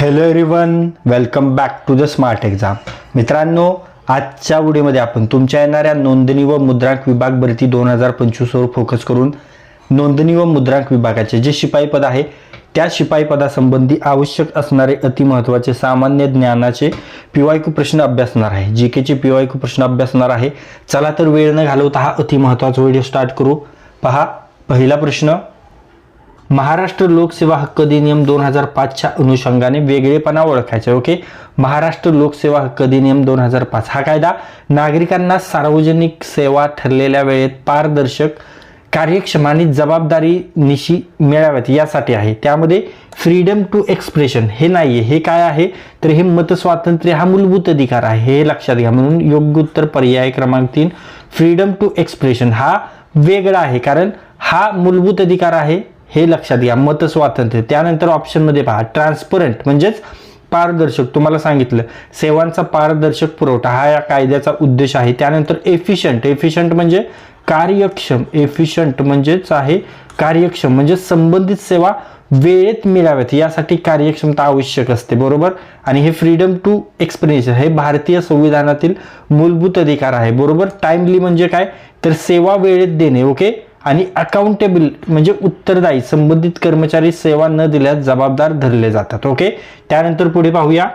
Hello everyone welcome back to the smart exam मित्रांनो आजच्या व्हिडिओमध्ये आपण तुमच्या येणाऱ्या नोंदणी व मुद्रांक विभाग भरती दोन हजार पंचवीसवर फोकस करून नोंदणी व मुद्रांक विभागाचे जे शिपाई पद आहे त्या शिपाई पदासंबंधी आवश्यक असणारे अतिमहत्वाचे सामान्य ज्ञानाचे पिवायकू प्रश्न अभ्यासणार आहे. जी केचे पिवायकू प्रश्न अभ्यासणार आहे. चला तर वेळ न घालवता हा अतिमहत्वाचा व्हिडिओ स्टार्ट करू. पहा पहिला प्रश्न महाराष्ट्र लोकसेवा हक्क अधिनियम दोन हजार पाचच्या अनुषंगाने वेगळेपणा ओळखायचे ओके? महाराष्ट्र लोकसेवा हक्क अधिनियम दोन हजार पाच हा कायदा नागरिकांना सार्वजनिक सेवा ठरलेल्या वेळेत पारदर्शक कार्यक्षम आणि जबाबदारी निशी मिळाव्यात यासाठी आहे. त्यामध्ये फ्रीडम टू एक्सप्रेशन हे नाही आहे हे काय आहे? तर हे मतस्वातंत्र्य हा मूलभूत अधिकार आहे. हे लक्षात घ्या. म्हणून योग्य उत्तर पर्याय क्रमांक तीन फ्रीडम टू एक्सप्रेशन हा वेगळा आहे. कारण हा मूलभूत अधिकार आहे. हे लक्षात घ्या मत स्वातंत्र्य त्यानंतर ऑप्शनमध्ये पहा ट्रान्सपरंट म्हणजेच पारदर्शक. तुम्हाला सांगितलं सेवांचा पारदर्शक पुरवठा हा या कायद्याचा उद्देश आहे. त्यानंतर एफिशंट एफिशंट म्हणजे कार्यक्षम. एफिशंट म्हणजेच आहे कार्यक्षम म्हणजे संबंधित सेवा वेळेत मिळाव्यात. यासाठी कार्यक्षमता आवश्यक असते बरोबर? आणि हे फ्रीडम टू एक्सप्रेशन हे भारतीय संविधानातील मूलभूत अधिकार आहे बरोबर? टाइमली म्हणजे काय? तर सेवा वेळेत देणे ओके आणि अकाउंटेबल म्हणजे उत्तरदायी संबंधित कर्मचारी सेवा न दिल्यास जबाबदार धरले जातात. ओके त्यानंतर पुढे पाहूया.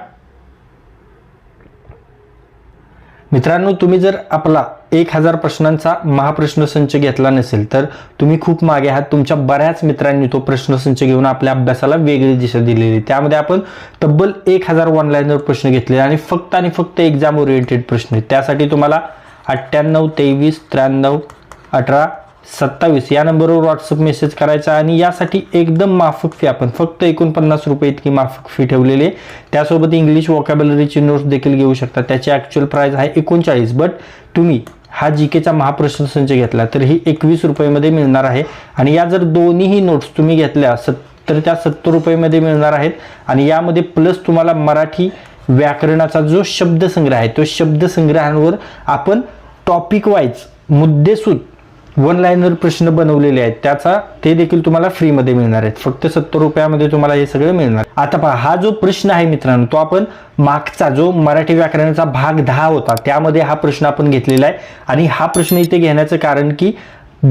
मित्रांनो तुम्ही जर आपला एक हजार प्रश्नांचा महाप्रश्न संच घेतला नसेल तर तुम्ही खूप मागे आहात. तुमच्या बऱ्याच मित्रांनी तो प्रश्नसंच घेऊन आपल्या अभ्यासाला वेगळी दिशा दिलेली. त्यामध्ये आपण तब्बल एक हजार ऑनलाईनवर प्रश्न घेतले आणि फक्त आणि फक्त एक्झाम ओरिएंटेड प्रश्न आहेत. त्यासाठी तुम्हाला अठ्ठ्याण्णव तेवीस त्र्याण्णव अठरा सत्तावीस. या नंबरवर व्हॉट्सअप मेसेज करायचा आणि यासाठी एकदम माफक फी आपण फक्त एकोणपन्नास रुपये इतकी माफक फी ठेवलेली आहे. त्यासोबत इंग्लिश वॉकॅबलरीची नोट्स देखील घेऊ शकता. त्याची ॲक्च्युअल प्राईस आहे एकोणचाळीस. बट तुम्ही हा जी केचा महाप्रश्न संच घेतला तर ही एकवीस रुपयेमध्ये मिळणार आहे. आणि या जर दोन्हीही नोट्स तुम्ही घेतल्या सत तर त्या सत्तर रुपयेमध्ये मिळणार आहेत. आणि यामध्ये प्लस तुम्हाला मराठी व्याकरणाचा जो शब्दसंग्रह आहे तो शब्दसंग्रहांवर आपण टॉपिक वाईज मुद्देसूद वन लाईनर प्रश्न बनवलेले आहेत. त्याचा ते देखील तुम्हाला फ्रीमध्ये मिळणार आहेत. फक्त सत्तर रुपयामध्ये तुम्हाला हे सगळं मिळणार. आता पहा हा जो प्रश्न आहे मित्रांनो तो आपण मागचा जो मराठी व्याकरणाचा भाग दहा होता त्यामध्ये हा प्रश्न आपण घेतलेला आहे. आणि हा प्रश्न इथे घेण्याचं कारण की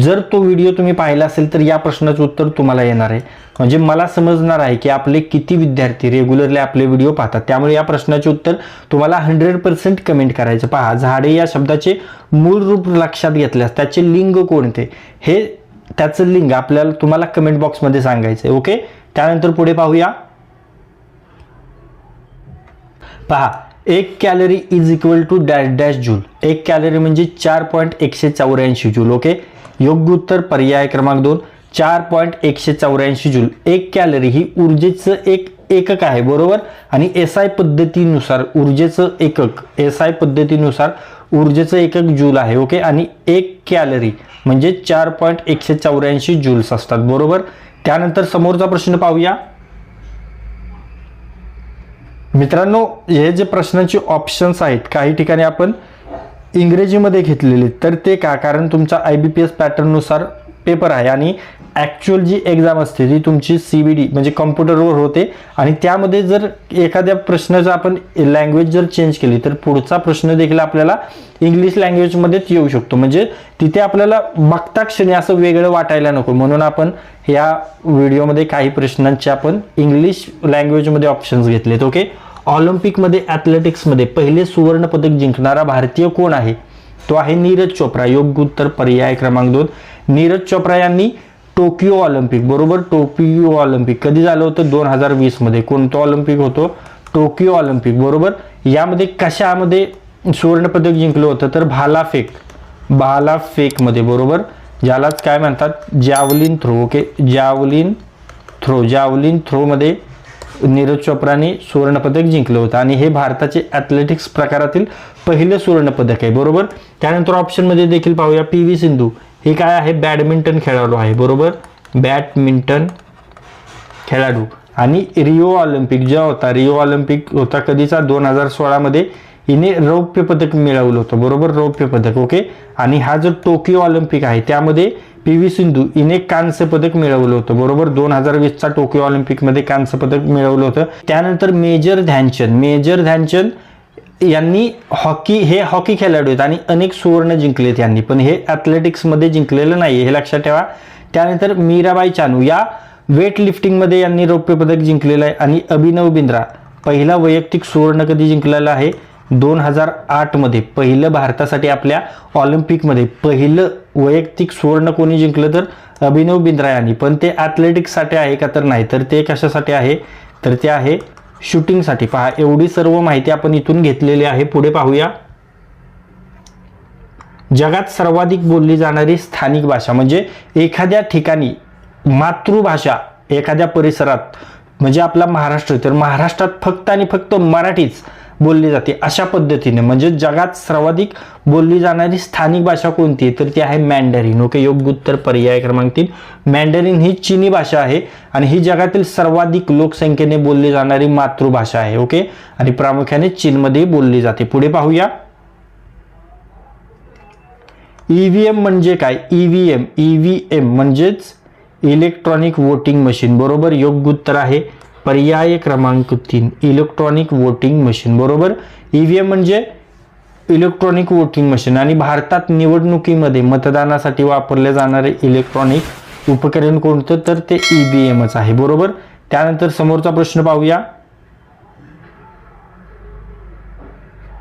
जर तो व्हिडिओ तुम्ही पाहिला असेल तर या प्रश्नाचं उत्तर तुम्हाला येणार आहे. म्हणजे मला समजणार आहे की आपले किती विद्यार्थी रेग्युलरली आपले व्हिडिओ पाहतात. त्यामुळे या प्रश्नाचे उत्तर तुम्हाला हंड्रेड पर्सेंट कमेंट करायचं. पहा झाडे या शब्दाचे मूळ रूप लक्षात घेतल्यास त्याचे लिंग कोणते? हे त्याचं लिंग आपल्याला तुम्हाला कमेंट बॉक्समध्ये सांगायचं आहे ओके त्यानंतर पुढे पाहूया. पहा एक calorie is equal to dash dash joule एक कॅलरी म्हणजे चार पॉईंट एकशे चौऱ्याऐंशी जूल ओके योग्य उत्तर पर्याय क्रमांक दोन चार पॉईंट एकशे चौऱ्याऐंशी जूल. एक कॅलरी ही ऊर्जेचं एक एकक आहे बरोबर? आणि एस आय पद्धतीनुसार ऊर्जेचं एकक एस आय पद्धतीनुसार ऊर्जेचं एकक जूल आहे ओके? आणि एक कॅलरी म्हणजे चार पॉईंट एकशे चौऱ्याऐंशी जूल्स असतात बरोबर? त्यानंतर समोरचा प्रश्न पाहूया. मित्रांनो हे जे प्रश्नांचे ऑप्शन्स आहेत काही ठिकाणी आपण इंग्रजीमध्ये घेतलेले. तर ते का? कारण तुमचा आय बी पी एस पॅटर्ननुसार पेपर आहे आणि ॲक्च्युअल जी एक्झाम असते ती तुमची सी बी डी म्हणजे कम्प्युटरवर होते. आणि त्यामध्ये जर एखाद्या प्रश्नाचं आपण लँग्वेज जर चेंज केली तर पुढचा प्रश्न देखील आपल्याला इंग्लिश लँग्वेजमध्येच येऊ शकतो. म्हणजे तिथे आपल्याला बघता क्षणी असं वेगळं वाटायला नको. म्हणून आपण या व्हिडिओमध्ये काही प्रश्नांचे आपण इंग्लिश लँग्वेजमध्ये ऑप्शन्स घेतलेत ओके ऑलिम्पिकमध्ये ॲथलेटिक्समध्ये पहिले सुवर्ण पदक जिंकणारा भारतीय कोण आहे? तो आहे नीरज चोप्रा. योग्य उत्तर पर्याय क्रमांक दोन. नीरज चोप्रा यांनी टोकियो ऑलिम्पिक बरोबर टोकियो ऑलिम्पिक. कधी झालं होतं? दोन हजार वीसमध्ये. कोणतं ऑलिम्पिक होतो? टोकियो ऑलिम्पिक बरोबर? यामध्ये कशामध्ये सुवर्णपदक जिंकलं होतं? तर भालाफेक भालाफेकमध्ये बरोबर? ज्यालाच काय म्हणतात? Javelin throw. Okay javelin throw. Javelin थ्रोमध्ये Neeraj चोप्राने सुवर्णपदक जिंकलं होतं. आणि हे भारताचे ॲथलेटिक्स प्रकारातील पहिलं सुवर्णपदक आहे. बरोबर? त्यानंतर ऑप्शनमध्ये देखील पाहूया पी व्ही सिंधू. हे काय आहे? बॅडमिंटन खेळाडू आहे. बरोबर? बॅडमिंटन खेळाडू. आणि रिओ ऑलिम्पिक जो होता रिओ ऑलिम्पिक होता कधीचा? दोन हजार सोळामध्ये हिने रौप्य पदक मिळवलं होतं. बरोबर? रौप्य पदक ओके आणि हा जो टोकियो ऑलिम्पिक आहे त्यामध्ये पी व्ही सिंधू हिने कांस्य पदक मिळवलं होतं बरोबर? दोन हजार वीसचा टोकियो ऑलिम्पिकमध्ये कांस्य पदक मिळवलं होतं. त्यानंतर मेजर ध्यानचंद मेजर ध्यानचंद यांनी हॉकी हे हॉकी खेळाडू आहेत आणि अनेक सुवर्ण जिंकलेत यांनी पण हे ॲथलेटिक्समध्ये जिंकलेलं नाही हे लक्षात ठेवा. त्यानंतर मीराबाई चानू या वेट लिफ्टिंगमध्ये यांनी रौप्य पदक जिंकलेलं आहे आणि अभिनव बिंद्रा पहिला वैयक्तिक सुवर्ण कधी जिंकलेला आहे? दोन हजार आठमध्ये पहिलं भारतासाठी आपल्या ऑलिम्पिकमध्ये पहिलं वैयक्तिक सुवर्ण कोणी जिंकलं तर अभिनव बिंद्रा यांनी पण ते ॲथलेटिक्ससाठी आहे का तर नाही तर ते कशासाठी आहे? तर ते आहे शूटिंगसाठी पहा एवढी सर्व माहिती आपण इथून घेतलेली आहे. पुढे पाहूया. जगात सर्वाधिक बोलली जाणारी स्थानिक भाषा म्हणजे एखाद्या ठिकाणी मातृभाषा एखाद्या परिसरात म्हणजे आपला महाराष्ट्र. तर महाराष्ट्रात फक्त आणि फक्त मराठीच बोलली जाते. अशा पद्धतीने म्हणजे जगात सर्वाधिक बोलली जाणारी स्थानिक भाषा कोणती? आहे तर ती आहे मॅन्डरिन. ओके योग्य उत्तर पर्याय क्रमांक तीन. मॅन्डरिन ही चीनी भाषा आहे आणि ही जगातील सर्वाधिक लोकसंख्येने बोलली जाणारी मातृभाषा आहे. ओके आणि प्रामुख्याने चीनमध्ये बोलली जाते. पुढे पाहूया. ईव्हीएम म्हणजे काय? ईव्हीएम ईव्हीएम म्हणजेच इलेक्ट्रॉनिक वोटिंग मशीन बरोबर योग्य उत्तर आहे. पर्याय क्रमांक तीन इलेक्ट्रॉनिक वोटिंग मशीन बरोबर ईव्हीएम म्हणजे इलेक्ट्रॉनिक वोटिंग मशीन आणि भारतात निवडणुकीमध्ये मतदानासाठी वापरले जाणारे इलेक्ट्रॉनिक उपकरण कोणतं? तर ते ईव्हीएमच आहे बरोबर? त्यानंतर समोरचा प्रश्न पाहूया.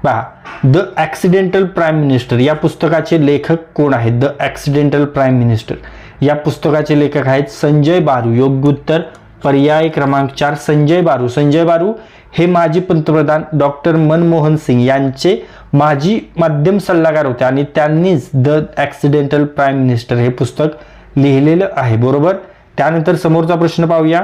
पहा द ॲक्सिडेंटल प्राईम मिनिस्टर या पुस्तकाचे लेखक कोण आहेत? The accidental prime minister. या पुस्तकाचे लेखक आहेत संजय बारू योग्य उत्तर पर्याय क्रमांक चार संजय बारू. संजय बारू हे माजी पंतप्रधान डॉक्टर मनमोहन सिंग यांचे माजी माध्यम सल्लागार होते आणि त्यांनीच द ॲक्सिडेंटल प्राईम मिनिस्टर हे पुस्तक लिहिलेलं आहे. बरोबर? त्यानंतर समोरचा प्रश्न पाहूया.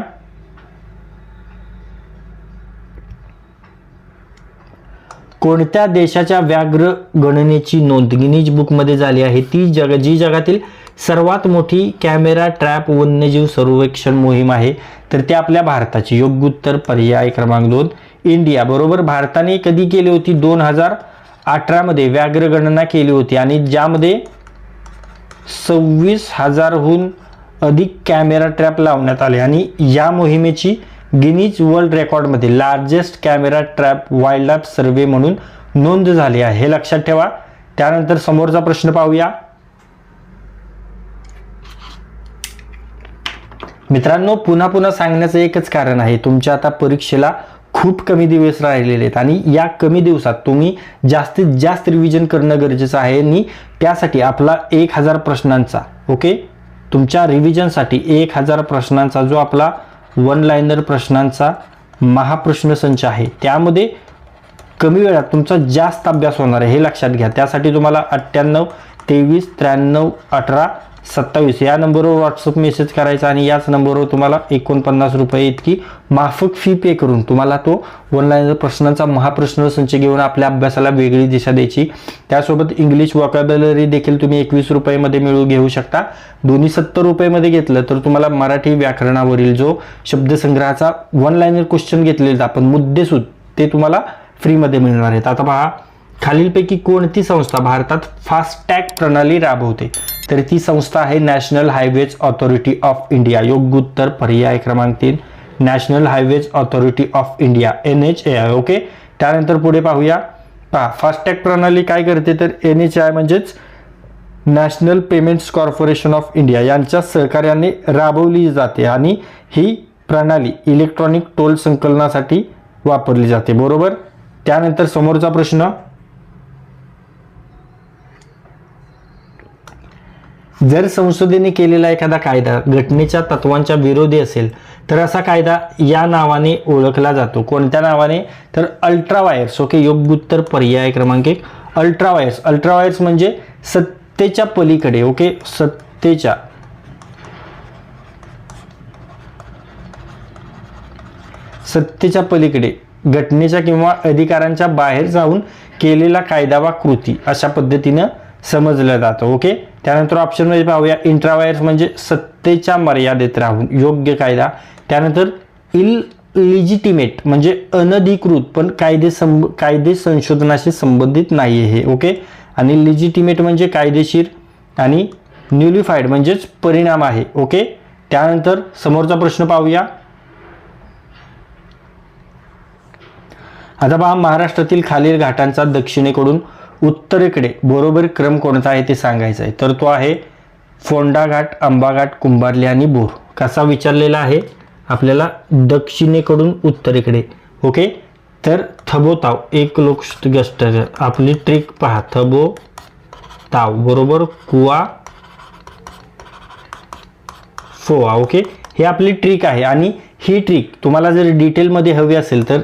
कोणत्या देशाच्या व्याघ्र गणनेची नोंद गिनीज बुकमध्ये झाली आहे? ती जग जी जगातील सर्वात मोठी कॅमेरा ट्रॅप वन्यजीव सर्वेक्षण मोहीम आहे. तर ते आपल्या भारताची योग्य उत्तर पर्याय क्रमांक दोन इंडिया. बरोबर भारताने कधी केली होती? दोन हजार अठरामध्ये व्याघ्र गणना केली होती आणि ज्यामध्ये सव्वीस हजारहून अधिक कॅमेरा ट्रॅप लावण्यात आले. आणि या मोहिमेची गिनीज वर्ल्ड रेकॉर्डमध्ये largest camera trap wildlife survey म्हणून नोंद झाली आहे. हे लक्षात ठेवा. त्यानंतर समोरचा प्रश्न पाहूया. मित्रांनो पुन्हा पुन्हा सांगण्याचं एकच कारण आहे तुमच्या आता परीक्षेला खूप कमी दिवस राहिलेले आहेत आणि या कमी दिवसात तुम्ही जास्तीत जास्त रिव्हिजन करणं गरजेचं आहे आणि त्यासाठी आपला एक हजार प्रश्नांचा ओके तुमच्या रिव्हिजनसाठी एक हजार प्रश्नांचा जो आपला वन लाईनर प्रश्नांचा महाप्रश्न संच आहे त्यामध्ये कमी वेळात तुमचा जास्त अभ्यास होणार आहे हे लक्षात घ्या. त्यासाठी तुम्हाला अठ्ठ्याण्णव तेवीस त्र्याण्णव अठरा सत्तावीस. या नंबरवर व्हॉट्सअप मेसेज करायचा आणि याच नंबरवर तुम्हाला एकोणपन्नास रुपये इतकी माफक फी पे करून तुम्हाला तो ऑनलाईन प्रश्नांचा महाप्रश्न संच घेऊन आपल्या अभ्यासाला वेगळी दिशा द्यायची. त्यासोबत इंग्लिश वॉकॅबलरी देखील तुम्ही एकवीस रुपयेमध्ये मिळू घेऊ शकता. दोन्ही सत्तर रुपयेमध्ये घेतलं तर तुम्हाला मराठी व्याकरणावरील जो शब्दसंग्रहाचा वन लाईनर क्वेश्चन घेतलेले आपण मुद्देसूद ते तुम्हाला फ्रीमध्ये मिळणार आहेत. आता पहा खालीलपैकी कोणती संस्था भारतात फास्टॅग प्रणाली राबवते? तर ती संस्था आहे national highways authority of India योग्य उत्तर पर्याय क्रमांक तीन. National highways authority of India N H A I okay त्यानंतर पुढे पाहूया. पहा फास्टॅग प्रणाली काय करते तर एन एच आय म्हणजेच national payments corporation of India यांच्या सहकार्याने राबवली जाते आणि ही प्रणाली इलेक्ट्रॉनिक टोल संकलनासाठी वापरली जाते. बरोबर? त्यानंतर समोरचा प्रश्न. जर संसदेने केलेला एखादा कायदा घटनेच्या तत्वांच्या विरोधी असेल तर असा कायदा या नावाने ओळखला जातो. कोणत्या नावाने? तर अल्ट्रावायर्स. ओके योग्य उत्तर पर्याय क्रमांक एक. अल्ट्रावायर्स. अल्ट्रावायर्स म्हणजे सत्तेच्या पलीकडे. ओके सत्तेच्या. सत्तेच्या पलीकडे. घटनेच्या किंवा अधिकारांच्या बाहेर जाऊन केलेला कायदा वा कृती अशा पद्धतीनं समजलं जातं ओके त्यानंतर ऑप्शनमध्ये पाहूया. इंट्रावायर्स म्हणजे सत्तेच्या मर्यादेत राहून योग्य कायदा. त्यानंतर इल लिजिटिमेट म्हणजे अनधिकृत पण कायदे संब कायदे संशोधनाशी संबंधित नाही आहे हे ओके आणि लिजिटिमेट म्हणजे कायदेशीर आणि न्युलिफाईड म्हणजेच परिणाम आहे ओके त्यानंतर समोरचा प्रश्न पाहूया. आता पहा महाराष्ट्रातील खालील घाटांचा दक्षिणेकडून उत्तरेकडे बरोबर क्रम कोणता आहे ते सांगायचं आहे. तर तो आहे फोंडा घाट आंबा घाट कुंभारली आणि बोर. कसा विचारलेला आहे? आपल्याला दक्षिणेकडून उत्तरेकडे. ओके? तर थबोताव एक लोकगस्ट आपली ट्रिक पहा. थबो ताव बरोबर कुवा फोआ ओके? हे आपली ट्रिक आहे आणि ही ट्रिक तुम्हाला जर डिटेलमध्ये हवी असेल तर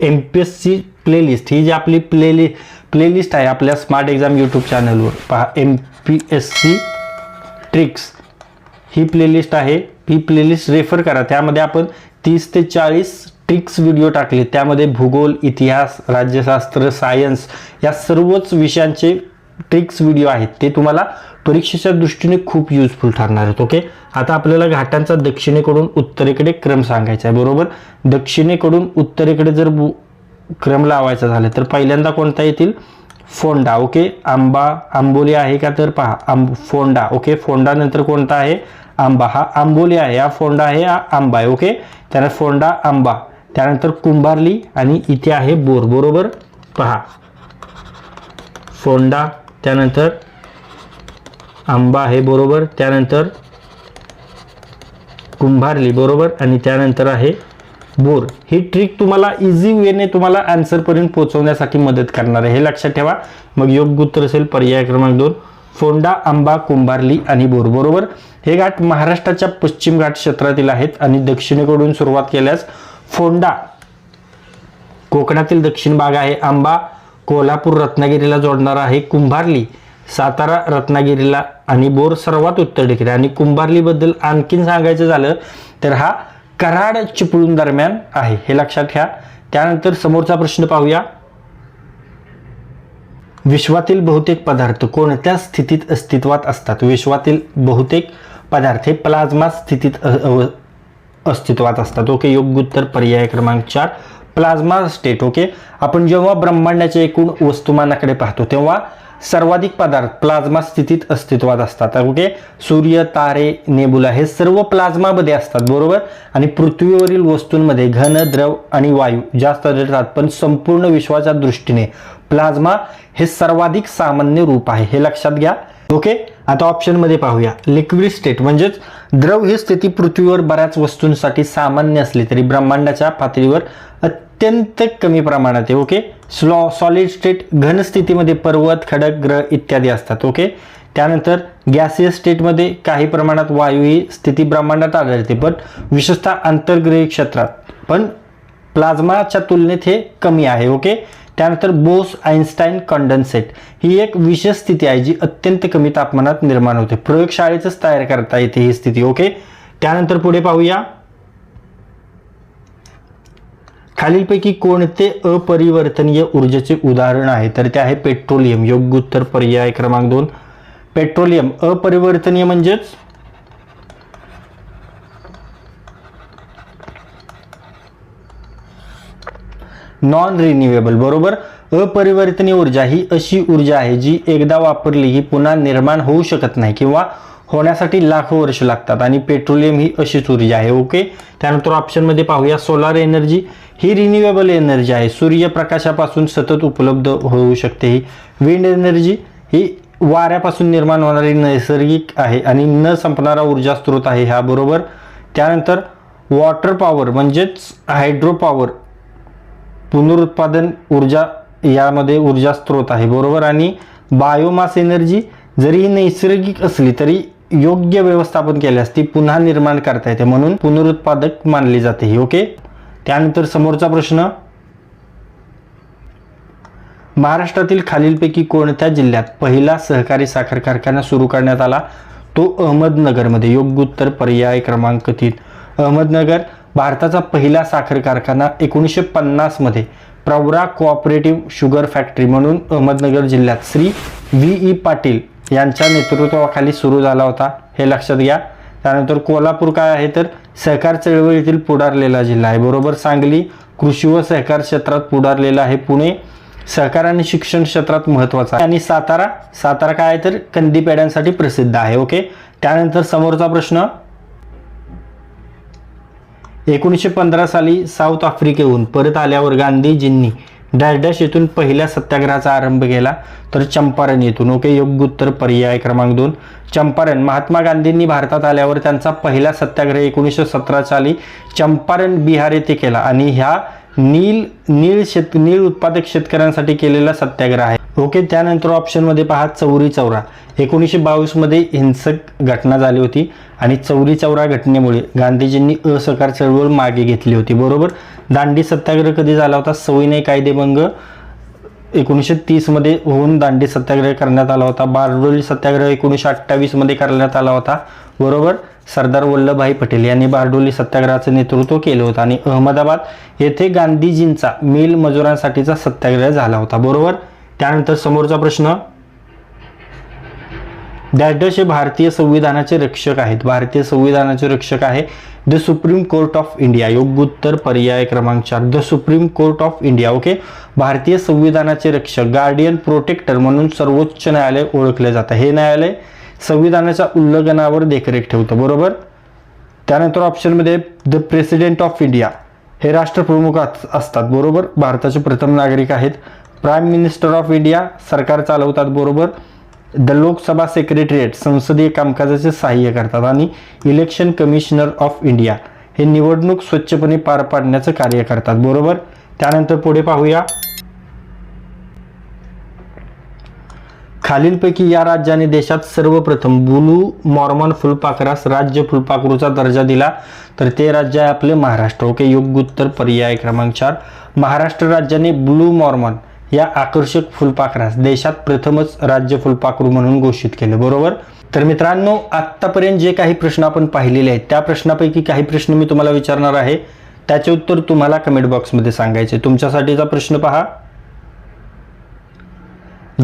M P S C playlist ही जी आपली प्लेलि प्लेलिस्ट आहे आपल्या स्मार्ट एक्झाम यूट्यूब चॅनलवर पहा M P S C tricks ही प्लेलिस्ट आहे. ही प्लेलिस्ट रेफर करा. त्यामध्ये आपण तीस ते चाळीस ट्रिक्स व्हिडिओ टाकले. त्यामध्ये भूगोल इतिहास राज्यशास्त्र सायन्स या सर्वच विषयांचे ट्रिक्स व्हिडिओ आहेत. ते तुम्हाला परीक्षेच्या दृष्टीने खूप युजफुल ठरणार आहेत ओके आता आपल्याला घाटांचा दक्षिणेकडून उत्तरेकडे क्रम सांगायचा आहे बरोबर? दक्षिणेकडून उत्तरेकडे जर बु- क्रम लावायचा झाला तर पहिल्यांदा कोणता येतील? फोंडा. ओके आंबा आंबोली आहे का तर पहा आंब फोंडा. ओके फोंडा नंतर कोणता आहे? आंबा. हा आंबोली आहे हा फोंडा आहे हा आंबा आहे. ओके त्यानंतर फोंडा आंबा. त्यानंतर कुंभारली आणि इथे आहे बोर. बरोबर? पहा. फोंडा त्यानंतर आंबा आहे बरोबर? त्यानंतर कुंभारली बरोबर? आणि त्यानंतर आहे बोर. ही ट्रिक तुम्हाला इझी वेने तुम्हाला आन्सरपर्यंत पोहोचवण्यासाठी मदत करणार आहे. हे लक्षात ठेवा. मग योग्य उत्तर असेल पर्याय क्रमांक दोन. फोंडा आंबा कुंभारली आणि बोर. बरोबर? हे घाट महाराष्ट्राच्या पश्चिम घाट क्षेत्रातील आहेत आणि दक्षिणेकडून सुरुवात केल्यास फोंडा कोकणातील दक्षिण भाग आहे. आंबा कोल्हापूर रत्नागिरीला जोडणारा आहे. कुंभारली सातारा रत्नागिरीला आणि बोर सर्वात उत्तर ठिकाणी आणि कुंभारलीबद्दल आणखीन सांगायचं झालं तर हा कराड चिपळूण दरम्यान आहे. हे लक्षात घ्या त्यानंतर समोरचा प्रश्न पाहूया. विश्वातील बहुतेक पदार्थ कोणत्या स्थितीत अस्तित्वात असतात? विश्वातील बहुतेक पदार्थ हे प्लाझ्मा स्थितीत अस्तित्वात असतात. ओके योग्य उत्तर पर्याय क्रमांक चार. Plasma state okay. आपण जेव्हा ब्रह्मांडाच्या एकूण वस्तुमानाकडे पाहतो तेव्हा सर्वाधिक पदार्थ प्लाझ्मा स्थितीत अस्तित्वात असतात. ओके? सूर्य तारे नेबुला हे सर्व प्लाझ्मामध्ये असतात बरोबर? आणि पृथ्वीवरील वस्तूंमध्ये घन द्रव आणि वायू जास्त आढळतात. पण संपूर्ण विश्वाच्या दृष्टीने प्लाझ्मा हे सर्वाधिक सामान्य रूप आहे. हे लक्षात घ्या. ओके? आता ऑप्शनमध्ये पाहूया. लिक्विड स्टेट म्हणजेच द्रव ही स्थिती पृथ्वीवर बऱ्याच वस्तूंसाठी सामान्य असली तरी ब्रह्मांडाच्या पातळीवर अत्यंत कमी प्रमाणात आहे ओके स्लॉ सॉलिड स्टेट घन स्थितीमध्ये पर्वत खडक ग्रह इत्यादी असतात ओके त्यानंतर गॅसियस स्टेटमध्ये काही प्रमाणात वायू ही स्थिती ब्रह्मांडात आढळते पण विशेषतः आंतरग्रही क्षेत्रात. पण प्लाझ्माच्या तुलनेत हे कमी आहे ओके त्यानंतर बोस आईन्स्टाईन कॉन्डन्सेट ही एक विशेष स्थिती आहे जी अत्यंत कमी तापमानात निर्माण होते. प्रयोगशाळेतच तयार करता येते ही स्थिती ओके त्यानंतर पुढे पाहूया. खालीलपैकी कोणते अपरिवर्तनीय ऊर्जेचे उदाहरण आहे? तर ते आहे पेट्रोलियम. योग्य उत्तर पर्याय क्रमांक दोन. पेट्रोलियम. अपरिवर्तनीय म्हणजेच? नॉन रिन्युएबल बरोबर? अपरिवर्तनीय ऊर्जा ही अशी ऊर्जा आहे जी एकदा वापरली ही पुन्हा निर्माण होऊ शकत नाही किंवा होण्यासाठी लाखो वर्ष लागतात आणि पेट्रोलियम ही अशीच ऊर्जा आहे ओके? त्यानंतर ऑप्शनमध्ये पाहूया सोलार एनर्जी ही रिन्युएबल एनर्जी आहे. सूर्यप्रकाशापासून सतत उपलब्ध होऊ शकते ही. विंड एनर्जी ही वाऱ्यापासून निर्माण होणारी नैसर्गिक आहे आणि न संपणारा ऊर्जा स्रोत आहे ह्याबरोबर त्यानंतर वॉटर पॉवर म्हणजेच हायड्रो पॉवर पुनरुत्पादन ऊर्जा यामध्ये ऊर्जा स्रोत आहे बरोबर? आणि बायोमास एनर्जी जरी ही नैसर्गिक असली तरी योग्य व्यवस्थापन केल्यास ती पुन्हा निर्माण करता येते म्हणून पुनरुत्पादक मानली जाते ही ओके? त्यानंतर समोरचा प्रश्न. महाराष्ट्रातील खालीलपैकी कोणत्या जिल्ह्यात पहिला सहकारी साखर कारखाना सुरू करण्यात आला? तो अहमदनगरमध्ये. योग्य उत्तर पर्याय क्रमांक तीन. अहमदनगर भारताचा पहिला साखर कारखाना एकोणीसशे पन्नासमध्ये. प्रवरा कोऑपरेटिव्ह शुगर फॅक्टरी म्हणून अहमदनगर जिल्ह्यात. श्री व्ही ई पाटील यांच्या नेतृत्वाखाली सुरू झाला होता. हे लक्षात घ्या. त्यानंतर कोल्हापूर काय आहे तर सहकार चळवळीतील पुढारलेला जिल्हा आहे. बरोबर सांगली कृषी व सहकार क्षेत्रात पुढारलेला आहे. पुणे सहकार आणि शिक्षण क्षेत्रात महत्त्वाचा आहे. आणि सातारा सातारा काय आहे तर कंदी पेड्यांसाठी प्रसिद्ध आहे. ओके? त्यानंतर समोरचा प्रश्न. एकोणीसशे पंधरा साली साऊथ आफ्रिकेहून परत आल्यावर गांधीजींनी डॅश डॅश येथून पहिल्या सत्याग्रहाचा आरंभ केला तर चंपारण येथून. ओके योग्य उत्तर पर्याय क्रमांक दोन. चंपारण महात्मा गांधींनी भारतात आल्यावर त्यांचा पहिला सत्याग्रह एकोणीसशे सतरा साली चंपारण बिहार येथे केला आणि ह्या नील नीळ शेत नीळ उत्पादक शेतकऱ्यांसाठी केलेला सत्याग्रह आहे. ओके त्यानंतर ऑप्शनमध्ये पहा चौरी चौरा. एकोणीसशे बावीसमध्ये हिंसक घटना झाली होती आणि चौरी चौरा घटनेमुळे गांधीजींनी असहकार चळवळ मागे घेतली होती. बरोबर? दांडी सत्याग्रह कधी झाला होता? सविनय कायदेभंग एकोणीसशे तीसमध्ये होऊन दांडी सत्याग्रह करण्यात आला होता. बारडोली सत्याग्रह एकोणीसशे अठ्ठावीसमध्ये करण्यात आला होता. बरोबर? सरदार वल्लभभाई पटेल यांनी बारडोली सत्याग्रहाचं नेतृत्व केलं होतं आणि अहमदाबाद येथे गांधीजींचा मिल मजुरांसाठीचा सत्याग्रह झाला होता. बरोबर? त्यानंतर समोरचा प्रश्न डॅडश हे भारतीय संविधानाचे रक्षक आहेत. भारतीय संविधानाचे रक्षक आहे the supreme court of India. योग्य उत्तर पर्याय क्रमांक चार. The supreme court of India. Okay? भारतीय संविधानाचे रक्षक. गार्डियन प्रोटेक्टर म्हणून सर्वोच्च न्यायालय ओळखले जातं. हे न्यायालय संविधानाच्या उल्लंघनावर देखरेख ठेवतं. बरोबर? त्यानंतर ऑप्शनमध्ये द प्रेसिडेंट ऑफ इंडिया हे राष्ट्रप्रमुख असतात. बरोबर? भारताचे प्रथम नागरिक आहेत. प्राईम मिनिस्टर ऑफ इंडिया सरकार चालवतात. बरोबर? द लोकसभा सेक्रेटरिएट संसदीय कामकाजाचे सहाय्य करतात आणि इलेक्शन कमिशनर ऑफ इंडिया हे निवडणूक स्वच्छपणे पार पाडण्याचं कार्य करतात. बरोबर? त्यानंतर पुढे पाहूया. खालीलपैकी या राज्याने देशात सर्वप्रथम बुलू मॉर्मन फुलपाखरास राज्य फुलपाखरूचा दर्जा दिला. तर ते राज्य आहे आपले महाराष्ट्र. ओके योग्य उत्तर पर्याय क्रमांक चार. महाराष्ट्र राज्याने ब्लू मॉर्मन या आकर्षक फुलपाखरास देशात प्रथमच राज्य फुलपाखरू म्हणून घोषित केले बरोबर? तर मित्रांनो आत्तापर्यंत जे काही प्रश्न आपण पाहिलेले आहेत त्या प्रश्नापैकी काही प्रश्न मी तुम्हाला विचारणार आहे. त्याचे उत्तर तुम्हाला कमेंट बॉक्समध्ये सांगायचे तुमच्यासाठीचा प्रश्न पहा.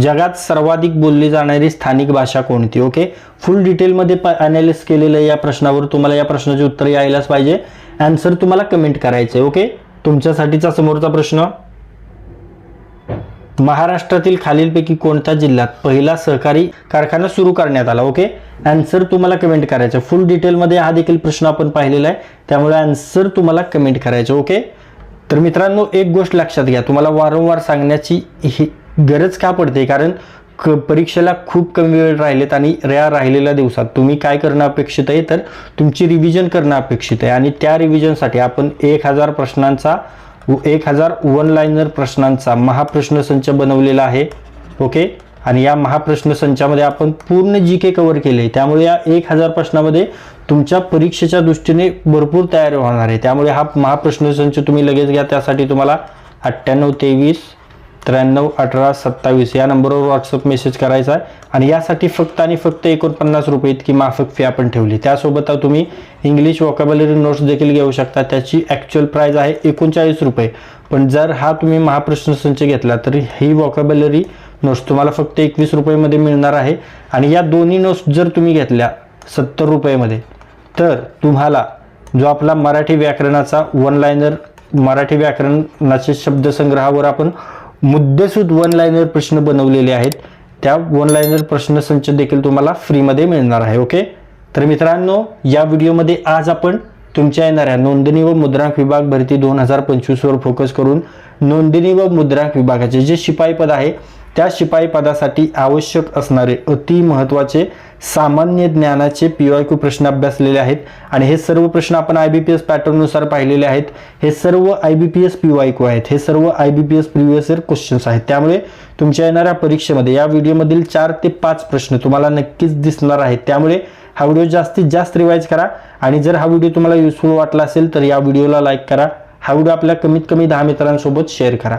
जगात सर्वाधिक बोलली जाणारी स्थानिक भाषा कोणती? ओके? फुल डिटेलमध्ये अनालिस केलेलं या प्रश्नावर. तुम्हाला या प्रश्नाचे उत्तर यायलाच पाहिजे. आन्सर तुम्हाला कमेंट करायचं आहे ओके? तुमच्यासाठीचा समोरचा प्रश्न. महाराष्ट्रातील खालीलपैकी कोणत्या जिल्ह्यात पहिला सहकारी कारखाना सुरू करण्यात आला? ओके आन्सर तुम्हाला कमेंट करायचं फुल डिटेलमध्ये हा देखील प्रश्न आपण पाहिलेला आहे. त्यामुळे आन्सर तुम्हाला कमेंट करायचं ओके तर मित्रांनो एक गोष्ट लक्षात घ्या. तुम्हाला वारंवार सांगण्याची ही गरज का पडते? कारण क परीक्षेला खूप कमी वेळ राहिलेत आणि या राहिलेल्या दिवसात. तुम्ही काय करणं अपेक्षित आहे? तर तुमची रिव्हिजन करणं अपेक्षित आहे. आणि त्या रिव्हिजनसाठी आपण एक हजार प्रश्नांचा एक हजार वन लाईनर प्रश्नांचा महाप्रश्न संच बनवलेला आहे. ओके? आणि या महाप्रश्न संचामध्ये आपण पूर्ण जी के कव्हर केले. त्यामुळे या एक हजार प्रश्नामध्ये तुमच्या परीक्षेच्या दृष्टीने भरपूर तयारी होणार आहे. त्यामुळे हा महाप्रश्न संच तुम्ही लगेच घ्या. त्यासाठी तुम्हाला अठ्ठ्याण्णव तेवीस त्र्याण्णव अठरा सत्तावीस या नंबरवर व्हॉट्सअप मेसेज करायचा आहे. आणि यासाठी फक्त आणि फक्त एकोणपन्नास रुपये इतकी माफक फी आपण ठेवली. त्यासोबत तुम्ही इंग्लिश वॉकॅबलरी नोट्स देखील घेऊ शकता. त्याची ॲक्च्युअल प्राईज आहे एकोणचाळीस रुपये. पण जर हा तुम्ही महाप्रश्न संच घेतला तर ही वॉकॅबलरी नोट्स तुम्हाला फक्त एकवीस रुपयेमध्ये मिळणार आहे. आणि या दोन्ही नोट्स जर तुम्ही घेतल्या सत्तर रुपयेमध्ये तर तुम्हाला जो आपला मराठी व्याकरणाचा वन लाईनर मराठी व्याकरणाचे शब्दसंग्रहावर आपण मुद्देसूद वन लाईनर प्रश्न बनवलेले आहेत. त्या वन लाईनर प्रश्नसंच देखील तुम्हाला फ्रीमध्ये मिळणार आहे ओके तर मित्रांनो या व्हिडिओमध्ये आज आपण तुमच्या येणाऱ्या नोंदणी व मुद्रांक विभाग भरती दोन हजार पंचवीसवर फोकस करून नोंदणी व मुद्रांक विभागाचे जे शिपाई पद आहे त्या शिपाई पदासाठी आवश्यक असणारे अति महत्त्वाचे सामान्य ज्ञानाचे पी वाय क्यू प्रश्न अभ्यासलेले आहेत. आणि हे सर्व प्रश्न आपण आय बी पी एस पॅटर्ननुसार पाहिलेले आहेत. हे सर्व I B P S P Y Q आहेत. हे सर्व I B P S previous year questions आहेत. त्यामुळे तुमच्या येणाऱ्या परीक्षेमध्ये या व्हिडिओमधील चार ते पाच प्रश्न तुम्हाला नक्कीच दिसणार आहेत. त्यामुळे हा व्हिडिओ जास्तीत जास्त रिवाईज करा. आणि जर हा व्हिडिओ तुम्हाला युजफुल वाटला असेल तर या व्हिडिओला लाईक करा. हा व्हिडिओ आपल्या कमीत कमी दहा मित्रांसोबत शेअर करा.